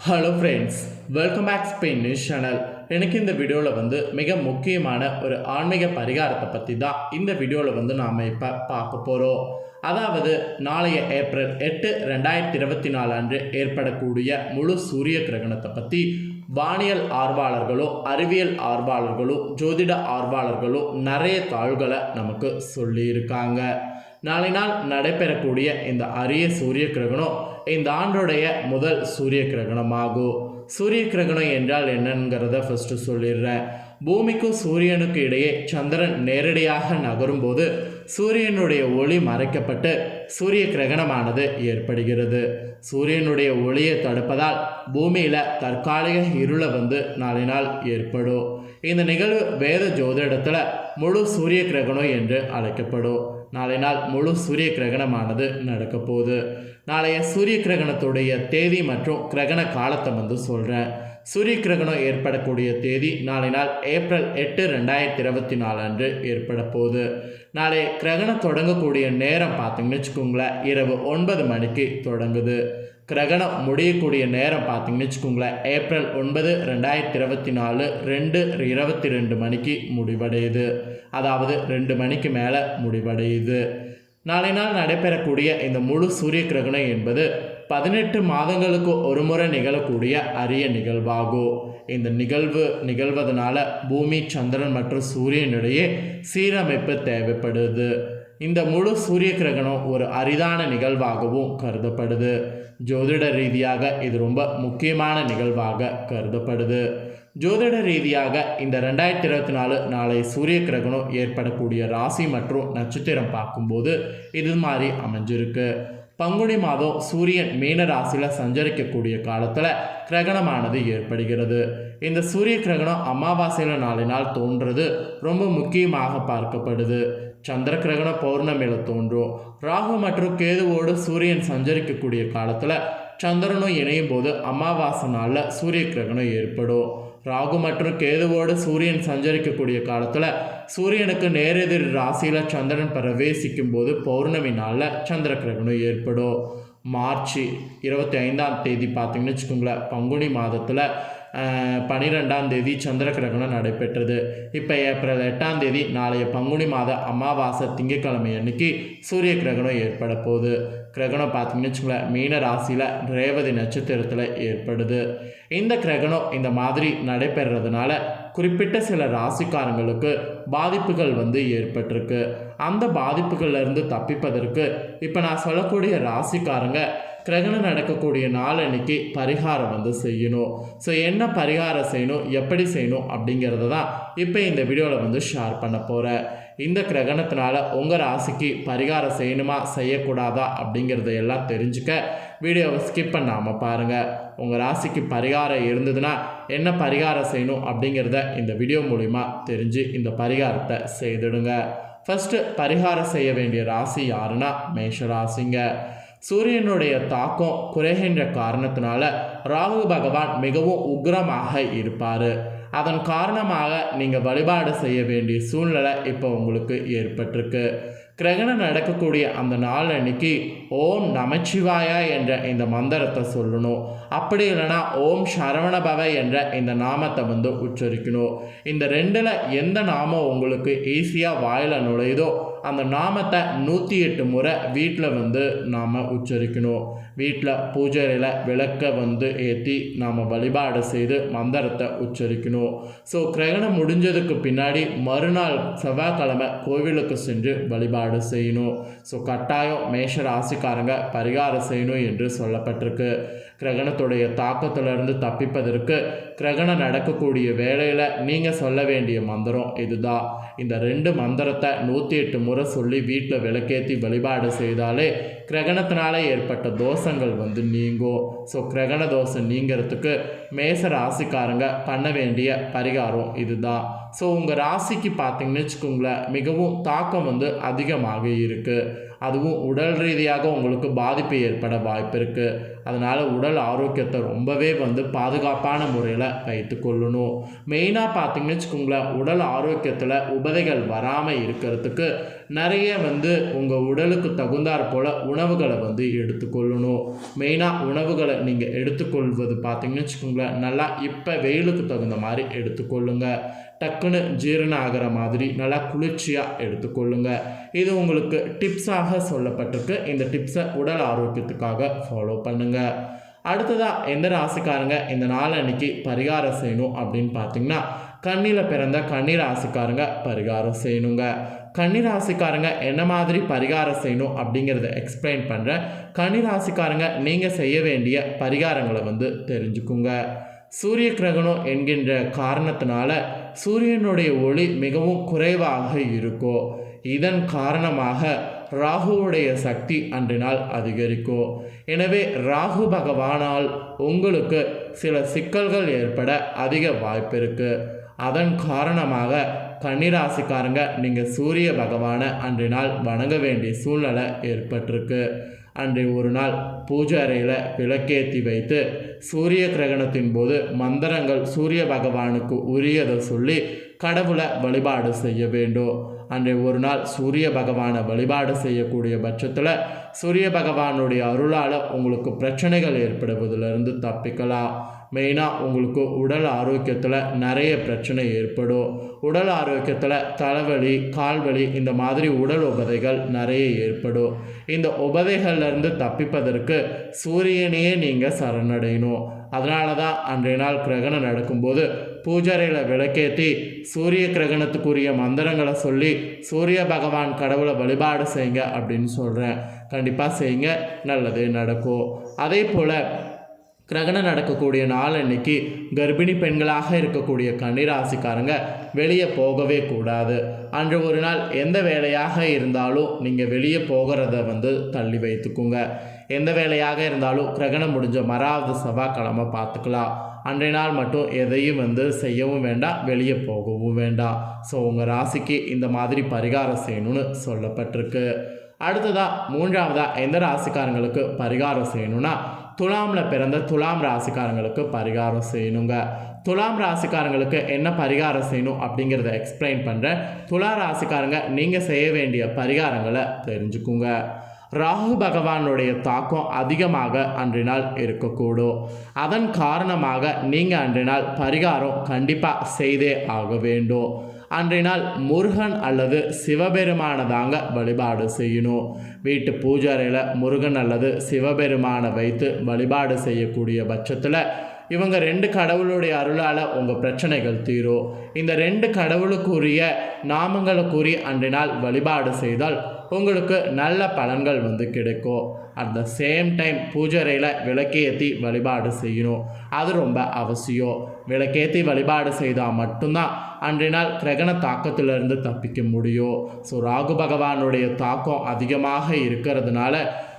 Hello friends welcome back Spain news channel எனக்கு இந்த வீடியோவில் வந்து மிக முக்கியமான ஒரு ஆன்மீக பரிகாரத்தை பற்றி தான் இந்த வீடியோவில் வந்து நாம் இப்போ பார்க்க போகிறோம் அதாவது நாளைய ஏப்ரல் எட்டு ரெண்டாயிரத்தி இருபத்தி நாலு அன்று ஏற்படக்கூடிய முழு சூரிய கிரகணத்தை பற்றி வானியல் ஆர்வலர்களும் அறிவியல் ஆர்வலர்களும் ஜோதிட ஆர்வலர்களும் நிறைய தாள்களை நமக்கு சொல்லியிருக்காங்க. நாளை நாள் நடைபெறக்கூடிய இந்த அரிய சூரிய கிரகணம் இந்த ஆண்டுடைய முதல் சூரிய கிரகணமாகும் சூரிய கிரகணம் என்றால் என்னங்கிறத ஃபஸ்ட்டு சொல்லிடுறேன். பூமிக்கும் சூரியனுக்கு இடையே சந்திரன் நேரடியாக நகரும்போது சூரியனுடைய ஒளி மறைக்கப்பட்டு சூரிய கிரகணமானது ஏற்படுகிறது. சூரியனுடைய ஒளியை தடுப்பதால் பூமியில் தற்காலிக இருளை வந்து நாளை நாள் ஏற்படும். இந்த நிகழ்வு வேத ஜோதிடத்தில் முழு சூரிய கிரகணம் என்று அழைக்கப்படும். நாளை நாள் முழு சூரிய கிரகணமானது நடக்க போகுது. நாளைய சூரிய கிரகணத்துடைய தேதி மற்றும் கிரகண காலத்தை வந்து சொல்கிறேன் சூரிய கிரகணம் ஏற்படக்கூடிய தேதி நாளை நாள் ஏப்ரல் எட்டு ரெண்டாயிரத்தி இருபத்தி நாலு அன்று ஏற்பட போகுது. நாளை கிரகணம் தொடங்கக்கூடிய நேரம் பார்த்தீங்கன்னு வச்சுக்கோங்களேன் இரவு ஒன்பது மணிக்கு தொடங்குது. கிரகணம் முடியக்கூடிய நேரம் பார்த்தீங்கன்னு வச்சுக்கோங்களேன். ஏப்ரல் ஒன்பது ரெண்டாயிரத்தி இருபத்தி நாலு ரெண்டு இருபத்தி ரெண்டு மணிக்கு முடிவடையுது. அதாவது ரெண்டு மணிக்கு மேலே முடிவடையுது. நாளை நாள் நடைபெறக்கூடிய இந்த முழு சூரிய கிரகணம் என்பது பதினெட்டு மாதங்களுக்கு ஒரு முறை நிகழக்கூடிய அரிய நிகழ்வாகும். இந்த நிகழ்வு நிகழ்வதனால பூமி சந்திரன் மற்றும் சூரியனிடையே சீரமைப்பு தேவைப்படுது. இந்த முழு சூரிய கிரகணம் ஒரு அரிதான நிகழ்வாகவும் கருதப்படுது. ஜோதிட ரீதியாக இது ரொம்ப முக்கியமான நிகழ்வாக கருதப்படுது. ஜோதிட ரீதியாக இந்த ரெண்டாயிரத்தி இருபத்தி நாலு நாளை சூரிய கிரகணம் ஏற்படக்கூடிய ராசி மற்றும் நட்சத்திரம் பார்க்கும்போது இது மாதிரி அமைஞ்சிருக்கு. பங்குனி மாதம் சூரியன் மீன ராசியில் சஞ்சரிக்கக்கூடிய காலத்தில் கிரகணமானது ஏற்படுகிறது. இந்த சூரிய கிரகணம் அமாவாசையில் நாளை நாள் தோன்றது ரொம்ப முக்கியமாக பார்க்கப்படுது. சந்திரகிரகண பௌர்ணமியில் தோன்றும். ராகு மற்றும் கேதுவோடு சூரியன் சஞ்சரிக்கக்கூடிய காலத்தில் சந்திரனும் இணையும் போது அமாவாசை நாளில் சூரிய கிரகணம் ஏற்படும். ராகு மற்றும் கேதுவோடு சூரியன் சஞ்சரிக்கக்கூடிய காலத்தில் சூரியனுக்கு நேரெதிர் ராசியில் சந்திரன் பிரவேசிக்கும் போது பௌர்ணமி நாளில் சந்திர கிரகணம் ஏற்படும். மார்ச் இருபத்தி ஐந்தாம் தேதி பார்த்தீங்கன்னு வச்சுக்கோங்களேன் பங்குனி மாதத்தில் பனிரெண்டாம் தேதி சந்திர கிரகணம் நடைபெற்றது. இப்போ ஏப்ரல் எட்டாம் தேதி நாளைய பங்குனி மாத அமாவாசை திங்கட்கிழமை அன்னைக்கு சூரிய கிரகணம் ஏற்பட போகுது. கிரகணம் பார்த்தீங்கன்னு வச்சுக்கோங்களேன் மீன ராசியில் ரேவதி நட்சத்திரத்தில் ஏற்படுது. இந்த கிரகணம் இந்த மாதிரி நடைபெறதுனால குறிப்பிட்ட சில ராசிக்காரங்களுக்கு பாதிப்புகள் வந்து ஏற்பட்டிருக்கு. அந்த பாதிப்புகள்லேருந்து தப்பிப்பதற்கு இப்போ நான் சொல்லக்கூடிய ராசிக்காரங்க கிரகணம் நடக்கக்கூடிய நாள் அன்னைக்கு பரிகாரம் வந்து செய்யணும். ஸோ என்ன பரிகாரம் செய்யணும்? எப்படி செய்யணும்? அப்படிங்கிறத தான் இப்போ இந்த வீடியோவில் வந்து ஷேர் பண்ண போகிறேன் இந்த கிரகணத்தினால உங்கள் ராசிக்கு பரிகாரம் செய்யணுமா? செய்யக்கூடாதா? அப்படிங்கிறத எல்லாம் தெரிஞ்சுக்க வீடியோவை ஸ்கிப் பண்ணாமல் பாருங்கள் உங்கள் ராசிக்கு பரிகாரம் இருந்ததுன்னா என்ன பரிகாரம் செய்யணும்? அப்படிங்கிறத இந்த வீடியோ மூலிமா தெரிஞ்சு இந்த பரிகாரத்தை செய்துடுங்க. ஃபஸ்ட்டு பரிகாரம் செய்ய வேண்டிய ராசி யாருன்னா மேஷ ராசிங்க. சூரியனுடைய தாக்கம் குறைகின்ற காரணத்தினால ராகு பகவான் மிகவும் உக்ரமாக இருப்பார். அதன் காரணமாக நீங்கள் வழிபாடு செய்ய வேண்டிய சூழ்நிலை இப்போ உங்களுக்கு ஏற்பட்டிருக்கு. கிரகணம் நடக்கக்கூடிய அந்த நாள் அன்னைக்கு ஓம் நமச்சிவாயா என்ற இந்த மந்திரத்தை சொல்லணும். அப்படி இல்லைனா ஓம் சரவணபவ என்ற இந்த நாமத்தை வந்து உச்சரிக்கணும். இந்த ரெண்டில் எந்த நாமம் உங்களுக்கு ஈஸியாக வாயில் நுழையுதோ அந்த நாமத்தை நூற்றி எட்டு முறை வீட்டில் வந்து நாம் உச்சரிக்கணும். வீட்டில் பூஜையில் விளக்க வந்து ஏற்றி நாம் வழிபாடு செய்து மந்திரத்தை உச்சரிக்கணும். ஸோ கிரகணம் முடிஞ்சதுக்கு பின்னாடி மறுநாள் செவ்வாய்க்கிழமை கோவிலுக்கு சென்று வழிபாடு செய்யணும். ஸோ கட்டாயம் மேஷ ராசிக்காரங்க பரிகாரம் செய்யணும் என்று சொல்லப்பட்டிருக்கு. கிரகணத்துடைய தாக்கத்திலிருந்து தப்பிப்பதற்கு கிரகணம் நடக்கக்கூடிய வேளையில் நீங்கள் சொல்ல வேண்டிய மந்திரம் இதுதான். இந்த ரெண்டு மந்திரத்தை நூற்றி எட்டு முறை சொல்லி வீட்டில் விளக்கேற்றி வழிபாடு செய்தாலே கிரகணத்தினால ஏற்பட்ட தோஷங்கள் வந்து நீங்கும். ஸோ கிரகண தோஷம் நீங்கிறதுக்கு மேச ராசிக்காரங்க பண்ண வேண்டிய பரிகாரம் இதுதான். ஸோ உங்கள் ராசிக்கு பார்த்தீங்கன்னு வச்சுக்கோங்களேன் மிகவும் தாக்கம் வந்து அதிகமாக இருக்குது அதுவும் உடல் ரீதியாக உங்களுக்கு பாதிப்பு ஏற்பட வாய்ப்பு இருக்குது அதனால் உடல் ஆரோக்கியத்தை ரொம்பவே வந்து பாதுகாப்பான முறையில் வைத்து கொள்ளணும். மெயினாக பார்த்தீங்கன்னு வச்சுக்கோங்களேன் உடல் ஆரோக்கியத்தில் உபதைகள் வராமல் இருக்கிறதுக்கு நிறைய வந்து உங்கள் உடலுக்கு தகுந்தாற் போல் உணவுகளை வந்து எடுத்துக்கொள்ளணும். மெயினாக உணவுகளை நீங்கள் எடுத்துக்கொள்வது பார்த்தீங்கன்னு வச்சுக்கோங்களேன் நல்லா இப்போ வெயிலுக்கு தகுந்த மாதிரி எடுத்துக்கொள்ளுங்க. டக்குன்னு ஜீரணம் ஆகிற மாதிரி நல்லா குளிர்ச்சியாக எடுத்துக்கொள்ளுங்க. இது உங்களுக்கு டிப்ஸாக சொல்லப்பட்டிருக்கு. இந்த டிப்ஸை உடல் ஆரோக்கியத்துக்காக ஃபாலோ பண்ணுங்கள் அடுத்ததாக எந்த ராசிக்காரங்க இந்த நாள் அன்னைக்கு பரிகாரம் செய்யணும் அப்படின்னு பார்த்தீங்கன்னா கண்ணியில் பிறந்த கண்ணீர் ராசிக்காரங்க பரிகாரம் செய்யணுங்க. கன்னி ராசிக்காரங்க என்ன மாதிரி பரிகாரம் செய்யணும் அப்படிங்கிறத எக்ஸ்பிளைன் பண்ணுறேன் கன்னி ராசிக்காரங்க நீங்கள் செய்ய வேண்டிய பரிகாரங்களை வந்து தெரிஞ்சுக்குங்க. சூரிய கிரகணம் என்கின்ற காரணத்தினால சூரியனுடைய ஒளி மிகவும் குறைவாக இருக்கும் இதன் காரணமாக ராகுவுடைய சக்தி அன்றினால் அதிகரிக்கும் எனவே ராகு பகவானால் உங்களுக்கு சில சிக்கல்கள் ஏற்பட அதிக வாய்ப்பு இருக்குது அதன் காரணமாக கன்னிராசிக்காரங்க நீங்கள் சூரிய பகவானை அன்றைய நாள் வணங்க வேண்டிய சூழ்நிலை ஏற்பட்டிருக்கு. அன்றைய ஒரு நாள் பூஜை அறையில் விளக்கேற்றி வைத்து சூரிய கிரகணத்தின் போது மந்திரங்கள் சூரிய பகவானுக்கு உரியதை சொல்லி கடவுளை வழிபாடு செய்ய வேண்டும். அன்றைய ஒரு நாள் சூரிய பகவானை வழிபாடு செய்யக்கூடிய பட்சத்தில் சூரிய பகவானுடைய அருளால் உங்களுக்கு பிரச்சனைகள் ஏற்படுவதிலிருந்து தப்பிக்கலாம். மெயினாக உங்களுக்கு உடல் ஆரோக்கியத்தில் நிறைய பிரச்சனை ஏற்படும். உடல் ஆரோக்கியத்தில் தலைவலி கால்வலி இந்த மாதிரி உடல் உபதைகள் நிறைய ஏற்படும். இந்த உபதைகள்லேருந்து தப்பிப்பதற்கு சூரியனையே நீங்கள் சரணடையணும். அதனால தான் அன்றைய நாள் கிரகணம் நடக்கும்போது பூஜாரையில் விளக்கேற்றி சூரிய கிரகணத்துக்குரிய மந்திரங்களை சொல்லி சூரிய பகவான் கடவுளை வழிபாடு செய்யுங்க அப்படின்னு சொல்கிறேன் கண்டிப்பாக செய்யுங்க. நல்லது நடக்கும். அதே போல் கிரகணம் நடக்கக்கூடிய நாள் அன்னைக்கு கர்ப்பிணி பெண்களாக இருக்கக்கூடிய கன்னிராசிக்காரங்க வெளியே போகவே கூடாது. அன்று ஒரு நாள் எந்த வேலையாக இருந்தாலும் நீங்கள் வெளியே போகிறத வந்து தள்ளி வைத்துக்குங்க. எந்த வேலையாக இருந்தாலும் கிரகணம் முடிஞ்ச மறாவது செவ்வாய்க்கிழமை பார்த்துக்கலாம். அன்றைய நாள் மட்டும் எதையும் வந்து செய்யவும் வேண்டாம் வெளியே போகவும் வேண்டாம். ஸோ உங்கள் ராசிக்கு இந்த மாதிரி பரிகாரம் செய்யணும்னு சொல்லப்பட்டிருக்கு. அடுத்ததாக மூன்றாவதாக எந்த ராசிக்காரங்களுக்கு பரிகாரம் செய்யணும்னா துலாமில் பிறந்த துலாம் ராசிக்காரங்களுக்கு பரிகாரம் செய்யணுங்க. துலாம் ராசிக்காரங்களுக்கு என்ன பரிகாரம் செய்யணும் அப்படிங்கிறத எக்ஸ்பிளைன் பண்ணுறேன் துலா ராசிக்காரங்க நீங்கள் செய்ய வேண்டிய பரிகாரங்களை தெரிஞ்சுக்குங்க. ராகு பகவானுடைய தாக்கம் அதிகமாக அன்று நாள் இருக்கக்கூடும். அதன் காரணமாக நீங்கள் அன்று நாள் பரிகாரம் கண்டிப்பாக செய்தே ஆக வேண்டும். அன்றைய நாள் முருகன் அல்லது சிவபெருமானை தாங்க வழிபாடு செய்யணும். வீட்டு பூஜாரையில் முருகன் அல்லது சிவபெருமானை வைத்து வழிபாடு செய்யக்கூடிய பட்சத்தில் இவங்க ரெண்டு கடவுளுடைய அருளால் உங்கள் பிரச்சனைகள் தீரும். இந்த ரெண்டு கடவுளுக்குரிய நாமங்களுக்குரிய அன்றைய நாள் வழிபாடு செய்தால் உங்களுக்கு நல்ல பலன்கள் வந்து கிடைக்கும். அட் த சேம் டைம் பூஜரையில் விளக்கேற்றி வழிபாடு செய்யணும். அது ரொம்ப அவசியம். விளக்கேற்றி வழிபாடு செய்தால் மட்டும்தான் அன்றைய நாள் கிரகண தாக்கத்திலிருந்து தப்பிக்க முடியும். ஸோ ராகு பகவானுடைய தாக்கம் அதிகமாக இருக்கிறதுனால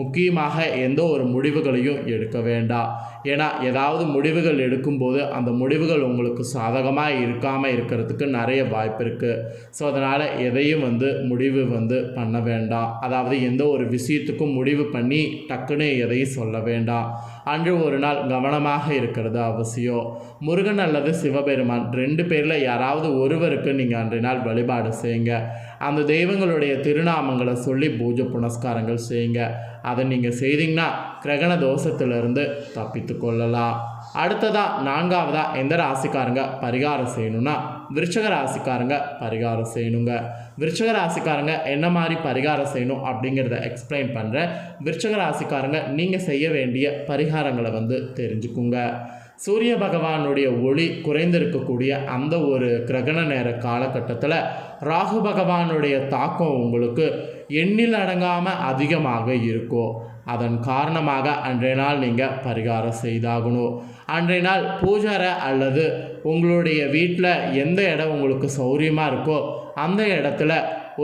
முக்கியமாக எந்த ஒரு முடிவுகளையும் எடுக்க வேண்டாம். ஏன்னா ஏதாவது முடிவுகள் எடுக்கும்போது அந்த முடிவுகள் உங்களுக்கு சாதகமாக இருக்காமல் இருக்கிறதுக்கு நிறைய வாய்ப்பு இருக்குது ஸோ அதனால் எதையும் வந்து முடிவு வந்து பண்ண வேண்டாம். அதாவது எந்த ஒரு விஷயத்துக்கும் முடிவு பண்ணி டக்குன்னு எதையும் சொல்ல வேண்டாம் அன்று ஒரு நாள் கவனமாக இருக்கிறது அவசியம். முருகன் அல்லது சிவபெருமான் ரெண்டு பேரில் யாராவது ஒருவருக்கு நீங்கள் அன்றைய நாள் வழிபாடு செய்யுங்க. அந்த தெய்வங்களுடைய திருநாமங்களை சொல்லி பூஜை புனஸ்காரங்கள் செய்யுங்க. அதை நீங்கள் செய்தீங்கன்னா கிரகண தோஷத்திலிருந்து தப்பித்து கொள்ளலாம். அடுத்ததாக நான்காவதாக எந்த ராசிக்காரங்க? பரிகாரம் செய்யணும்னா விருச்சக ராசிக்காரங்க பரிகாரம் செய்யணுங்க. விருச்சக ராசிக்காரங்க என்ன மாதிரி பரிகாரம் செய்யணும் அப்படிங்கிறத எக்ஸ்பிளைன் பண்ணுறேன் விருச்சக ராசிக்காரங்க நீங்கள் செய்ய வேண்டிய பரிகாரங்களை வந்து தெரிஞ்சுக்குங்க. சூரிய பகவானுடைய ஒளி குறைந்திருக்கக்கூடிய அந்த ஒரு கிரகண நேர காலகட்டத்தில் ராகு பகவானுடைய தாக்கம் உங்களுக்கு எண்ணில் அடங்காமல் அதிகமாக இருக்கும். அதன் காரணமாக அன்றைய நாள் நீங்கள் பரிகாரம் செய்தாகணும். அன்றைய நாள் பூஜாரை அல்லது உங்களுடைய வீட்டில் எந்த இடம் உங்களுக்கு சௌரியமாக இருக்கோ அந்த இடத்துல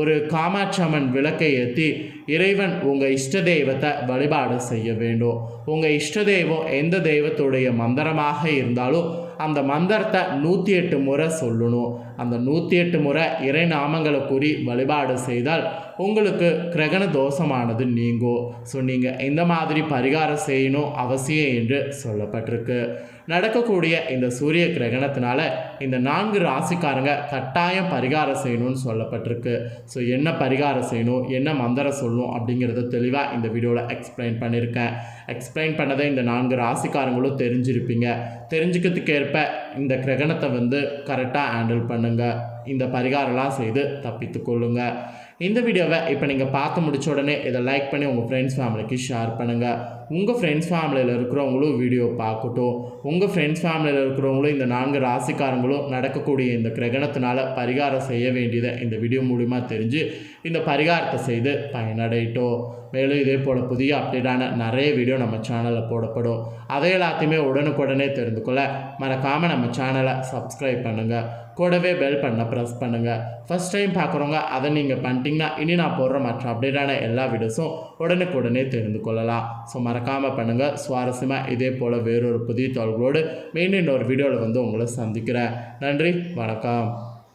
ஒரு காமாட்சி அம்மன் விளக்கை ஏற்றி இறைவன் உங்கள் இஷ்ட தெய்வத்தை வழிபாடு செய்ய வேண்டும். உங்கள் இஷ்ட தெய்வம் எந்த தெய்வத்துடைய மந்திரமாக இருந்தாலும் அந்த மந்திரத்தை நூற்றி எட்டு முறை சொல்லணும். அந்த நூற்றி எட்டு முறை இறை நாமங்களை கூறி வழிபாடு செய்தால் உங்களுக்கு கிரகண தோஷமானது நீங்கும். ஸோ நீங்கள் இந்த மாதிரி பரிகாரம் செய்யணும் அவசியம் என்று சொல்லப்பட்டிருக்கு. நடக்கக்கூடிய இந்த சூரிய கிரகணத்தினால இந்த நான்கு ராசிக்காரங்க கட்டாயம் பரிகாரம் செய்யணும்னு சொல்லப்பட்டிருக்கு. ஸோ என்ன பரிகாரம் செய்யணும் என்ன மந்திரம் சொல்லணும் அப்படிங்கிறத தெளிவாக இந்த வீடியோவில் எக்ஸ்பிளைன் பண்ணியிருக்கேன் எக்ஸ்பிளைன் பண்ணதை இந்த நான்கு ராசிக்காரங்களும் தெரிஞ்சிருப்பீங்க. தெரிஞ்சுக்கிறதுக்கு ஏற்ப இந்த கிரகணத்தை வந்து கரெக்டாக ஹேண்டில் பண்ணுங்கள் இந்த பரிகாரம்லாம் செய்து தப்பித்து கொள்ளுங்கள் இந்த வீடியோவை இப்போ நீங்கள் பார்த்து முடிச்ச உடனே இதை லைக் பண்ணி உங்கள் ஃப்ரெண்ட்ஸ் ஃபேமிலிக்கு ஷேர் பண்ணுங்கள் உங்கள் ஃப்ரெண்ட்ஸ் ஃபேமிலியில் இருக்கிறவங்களும் வீடியோ பார்க்கட்டும். உங்கள் ஃப்ரெண்ட்ஸ் ஃபேமிலியில் இருக்கிறவங்களும் இந்த நான்கு ராசிக்காரங்களும் நடக்கக்கூடிய இந்த கிரகணத்தினால பரிகாரம் செய்ய வேண்டியதை இந்த வீடியோ மூலிமா தெரிஞ்சு இந்த பரிகாரத்தை செய்து பயனடையிட்டோம். மேலும் இதே போல் புதிய அப்டேட்டான நிறைய வீடியோ நம்ம சேனலில் போடப்படும். அதை எல்லாத்தையுமே உடனுக்குடனே தெரிந்து கொள்ள மறக்காமல் நம்ம சேனலை சப்ஸ்கிரைப் பண்ணுங்கள் கூடவே பெல் பண்ண ப்ரெஸ் பண்ணுங்கள் ஃபஸ்ட் டைம் பார்க்குறவங்க அதை நீங்கள் பண்ணிட்டீங்கன்னா இனி நான் போடுற மற்ற அப்டேட்டான எல்லா வீடியோஸும் உடனுக்குடனே தெரிந்து கொள்ளலாம். ஸோ மறக்காமல் பண்ணுங்கள் சுவாரஸ்யமாக இதே போல் வேறொரு புதிய தகவல்களோடு மீண்டும் இன்னொரு வீடியோவில் வந்து உங்களை சந்திக்கிறேன். நன்றி வணக்கம்.